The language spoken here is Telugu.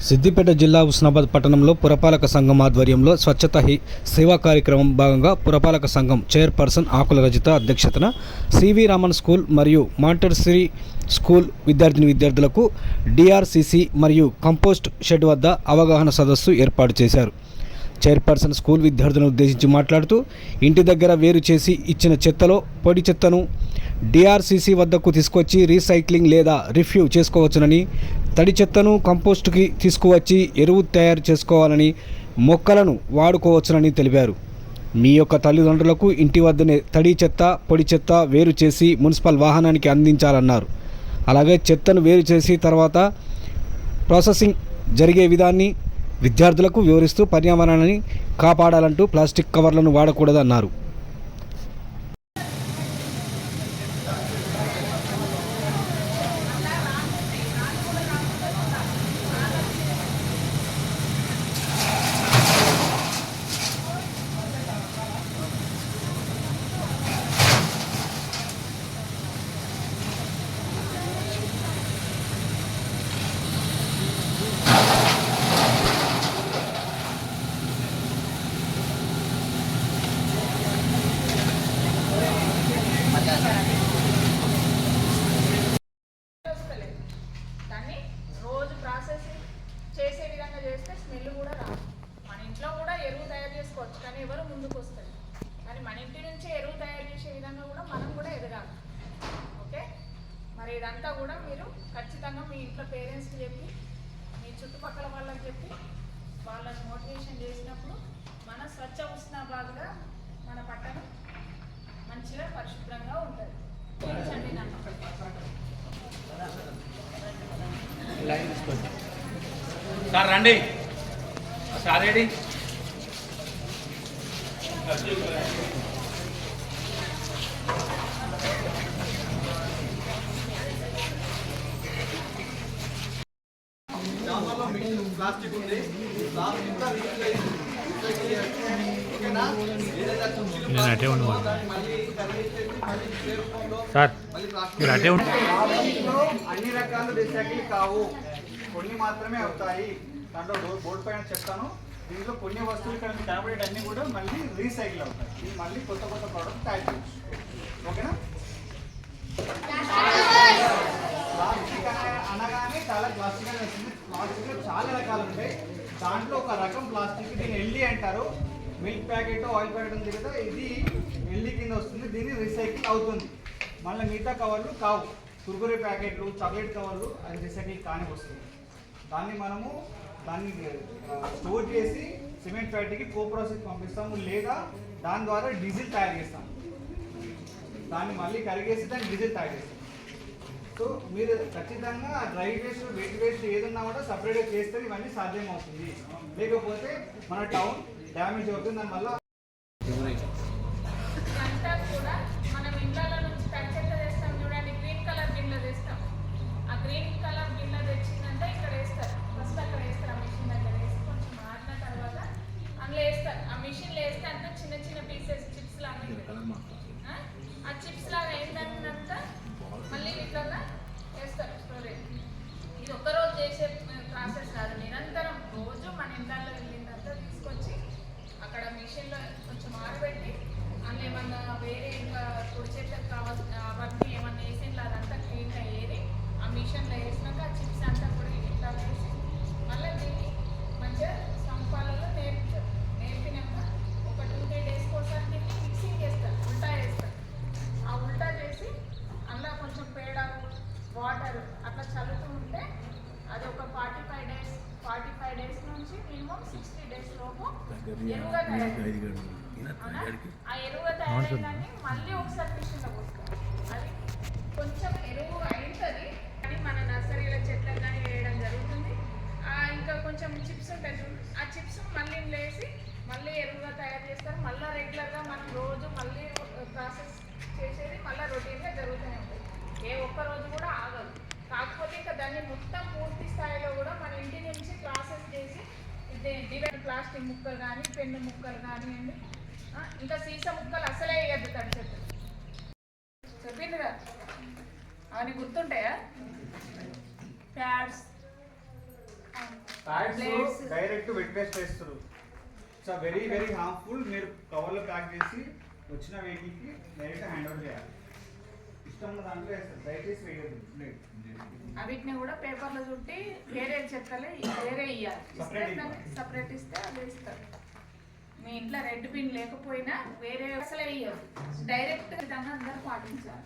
సిద్దిపేట జిల్లా హుస్నాబాద్ పట్టణంలో పురపాలక సంఘం ఆధ్వర్యంలో స్వచ్ఛత హి సేవా కార్యక్రమం భాగంగా పురపాలక సంఘం చైర్పర్సన్ ఆకుల రజిత అధ్యక్షతన సివి రామన్ స్కూల్ మరియు మాంటర్సిరీ స్కూల్ విద్యార్థిని విద్యార్థులకు డిఆర్సిసి మరియు కంపోస్ట్ షెడ్ వద్ద అవగాహన సదస్సు ఏర్పాటు చేశారు. చైర్పర్సన్ స్కూల్ విద్యార్థులను ఉద్దేశించి మాట్లాడుతూ ఇంటి దగ్గర వేరు చేసి ఇచ్చిన చెత్తలో పొడి చెత్తను డిఆర్సీసీ వద్దకు తీసుకొచ్చి రీసైక్లింగ్ లేదా రిఫ్యూ చేసుకోవచ్చునని తడి చెత్తను కంపోస్ట్కి తీసుకువచ్చి ఎరువు తయారు చేసుకోవాలని మొక్కలను వాడుకోవచ్చునని తెలిపారు. మీ యొక్క తల్లిదండ్రులకు ఇంటి వద్దనే తడి చెత్త పొడి చెత్త వేరు చేసి మున్సిపల్ వాహనానికి అందించాలన్నారు. అలాగే చెత్తను వేరు చేసి తర్వాత ప్రాసెసింగ్ జరిగే విధాన్ని విద్యార్థులకు వివరిస్తూ పర్యావరణాన్ని కాపాడాలంటూ ప్లాస్టిక్ కవర్లను వాడకూడదన్నారు వస్తలేదు దాన్ని రోజు ప్రాసెస్ చేసే విధంగా చేస్తే స్మెల్ కూడా రాదు మన ఇంట్లో కూడా ఎరువు తయారు చేసుకోవచ్చు కానీ ఎవరు ముందుకు వస్తుంది కానీ మన ఇంటి నుంచే ఎరువు తయారు చేసే విధంగా కూడా మనం కూడా ఎదగాలి. ఓకే? మరి ఇదంతా కూడా మీరు ఖచ్చితంగా మీ ఇంట్లో పేరెంట్స్కి చెప్పి మీ చుట్టుపక్కల వాళ్ళకి చెప్పి వాళ్ళని మోటివేషన్ చేసినప్పుడు మన స్వచ్ఛ ఉష్ణాబాద్గా మన పట్టణం మంచిగా పరిశుభ్రంగా ఉంటుంది. పెంచండి నన్ను సార్ రండి. Sir ready? ప్లాస్టిక్ ఉంది ఓకేనా నేను అటే సార్ మీరు అటే అన్ని రకాల రీసైకిల్ కావు. కొన్ని మాత్రమే అవుతాయి. దాంట్లో బోర్డు పైన చెప్తాను. దీంట్లో కొన్ని వస్తువులు ఇక్కడ టాబ్లెట్ అన్ని కూడా మళ్ళీ రీసైకిల్ అవుతాయి. ఇది మళ్ళీ కొత్త కొత్త ప్రోడక్ట్ తయారు చేయొచ్చు. ఓకేనా? ప్లాస్టిక్ అనగానే చాలా ప్లాస్టిక్ అని వస్తుంది. ప్లాస్టిక్లో చాలా రకాలు ఉంటాయి. దాంట్లో ఒక రకం ప్లాస్టిక్ దీన్ని ఎల్లి అంటారు. మిల్క్ ప్యాకెట్ ఆయిల్ ప్యాకెట్ ఉంది కదా ఇది ఎల్లి కింద వస్తుంది. దీన్ని రీసైకిల్ అవుతుంది. మళ్ళీ మిగతా కవర్లు కావు. కుర్కురే ప్యాకెట్లు చాక్లెట్ కవర్లు అది రీసైకిల్ కానీ వస్తుంది. దాన్ని మనము దాన్ని స్టోర్ చేసి సిమెంట్ ఫ్యాక్టరీకి కో ప్రాసెస్ పంపిస్తాము లేదా దాని ద్వారా డీజిల్ తయారు చేస్తాము. దాన్ని మళ్ళీ కరిగేసి దాన్ని డీజిల్ తయారు చేస్తాం సో మీరు ఖచ్చితంగా డ్రై వేస్ట్ వెట్ వేస్ట్ ఏదన్నా కూడా సపరేట్గా చేస్తే ఇవన్నీ సాధ్యం అవుతుంది లేకపోతే మన టౌన్ డ్యామేజ్ అవుతుంది దానివల్ల చిన్న పీసెస్ చిప్స్ లాగా. ఆ? చిప్స్ లాగా ఏంటంతా మళ్ళీ ఇట్లా వేస్తారు స్టోరేజ్ ఇది ఒక్కరోజు చేసే ప్రాసెస్ కాదు నిరంతరం రోజు మన ఇండ్లలో వెళ్ళిందంతా తీసుకొచ్చి అక్కడ మిషన్లో కొంచెం ఆరబెట్టి అందులో ఏమన్నా వేరే ఇంకా పొడి చెట్లకు కావాల్సిన forty five days forty five days నుంచి మినిమం సిక్స్టీ డేస్ లోపు ఎరువుగా? ఆ ఎరువు తయారైందని మళ్ళీ ఒకసారి మిషన్లో పోస్తాం అది కొంచెం ఎరువు అవుతుంది కానీ మన నర్సరీలో చెట్లకు కానీ వేయడం జరుగుతుంది. ఇంకా కొంచెం చిప్స్ ఉంటాయి ఆ చిప్స్ మళ్ళీ వేసి మళ్ళీ ఎరువుగా తయారు చేస్తారు. మళ్ళీ రెగ్యులర్గా మనం రోజు మళ్ళీ ప్రాసెస్ చేసేది మళ్ళీ రొటీన్గా జరుగుతూనే ఉంటుంది. ఏ ఒక్క రోజు కూడా ఆగదు. కాకపోతే ఇంకా దాన్ని మొత్తం పూర్తి స్థాయిలో కూడా మన ఇంటి నుంచి ప్రాసెస్ చేసి ఇది డివైడ్ ప్లాస్టిక్ ముక్కలు కానీ పెన్ను ముక్కలు కానివ్వండి. ఇంకా సీసా ముక్కలు అసలే వేయద్దు తడి చెట్టు చెప్పిందిగా అవన్నీ గుర్తుంటాయా? ప్యాడ్స్. డైరెక్ట్ వెట్ వేస్ట్ వేస్తారు సో వెరీ వెరీ హార్మ్ఫుల్ మీరు కవర్లో ప్యాక్ చేసి వచ్చిన వెహికల్కి డైరెక్ట్ హ్యాండ్ ఓవర్ చేయాలి. ఇష్టం ఉన్న దాంట్లో వేస్తారు. దయచేసి వేయద్దు. బ్లేడ్ వీటిని కూడా పేపర్లో చుట్టి వేరే చెక్కలే వేరే ఇవ్వాలి. సపరేట్ ఇస్తే అది ఇస్తారు. మీ ఇంట్లో రెడ్ పిన్ లేకపోయినా వేరే అసలే ఇవ్వదు డైరెక్ట్ విధంగా అందరూ పాటించాలి.